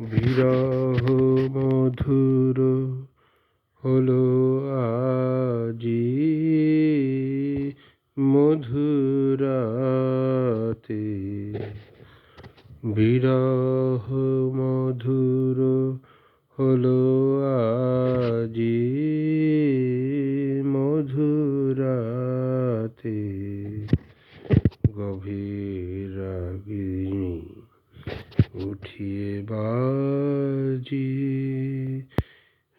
বিরহ মধুর হলো আজি মধুরাতে। বিরহ মধুর হলো আজি উঠিয়ে বাজি।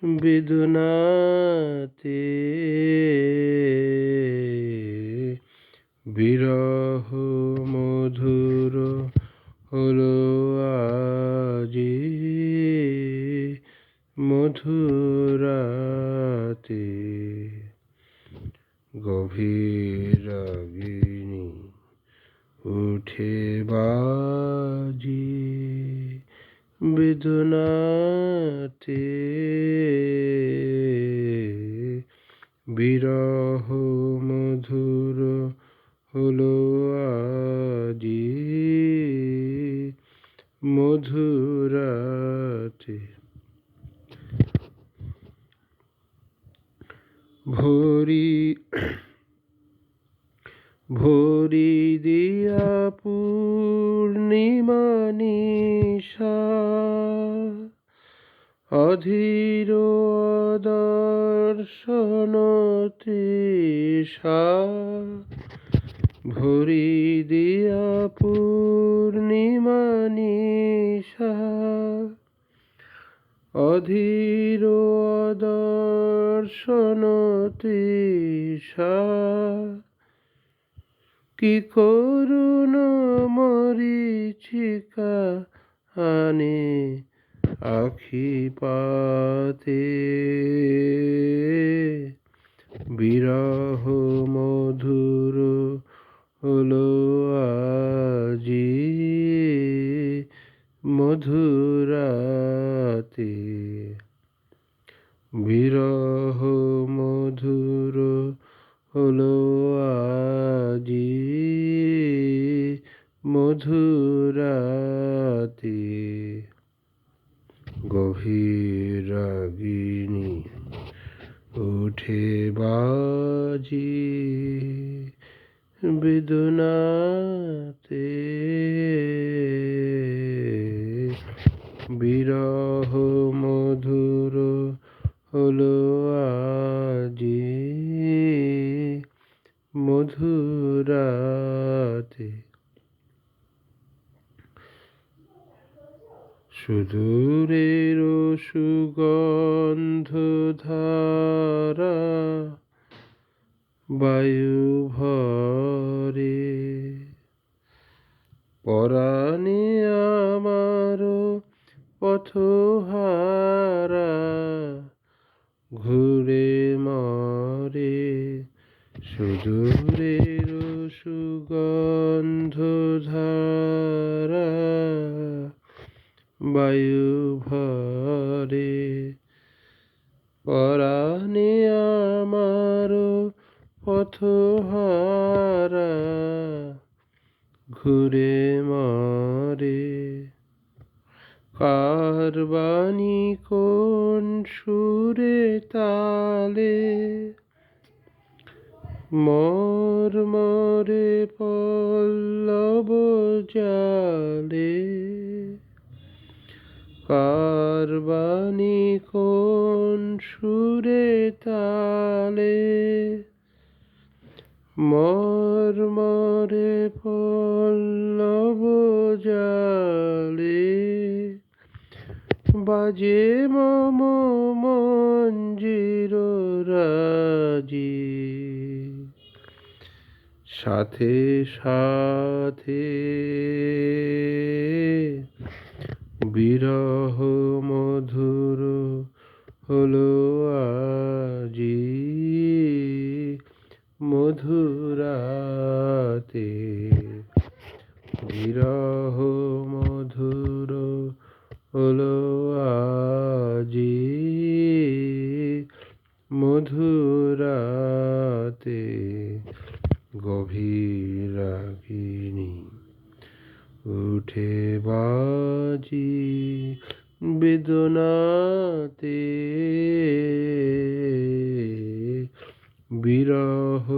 বেদনাতে বিরহ মধুর হলো আজি। মধুরাতে গভীর রাগিনী উঠে বাজি বেদনাতে বিরহ মধুর হলো আজি। মধুরাতে ভরি ভরি দিয়া পূর্ণিমানিশা অধীর দর্শন তৃষা ভরি দিয়া পূর্ণিমানিশা অধীর দর্শন তৃষা কি করুণ মরিচিকা আনে আখি পাতে বিরহ মধুর হলো আজি মধুরাতে। বিরহ মধুর হলো আজি মধুরাতে গভীর রাগিনী উঠে বাজি বেদনাতে। বিরহ মধুর হলো আজি মধুরাতে সুদূরের সুগন্ধ ধারা বায়ু ভরে। পরাণে আমার পথহারা ঘুরে মরে সুদূরের বায়ু ভরে পরাণে আমার পথহারা ঘুরে মরে। কারবানি কোন সুরে তালে, মর মরে পল্লব জালে। মর মরে পল্লব জালে বাজে মম মঞ্জির রাজি। সাথে সাথে বিরহ মধুর হলো আজি মধুরাতে। বিরহ মধুর হলো আজি। মধুরাতে গভীর উঠে বাজি বেদনাতে। বিরহ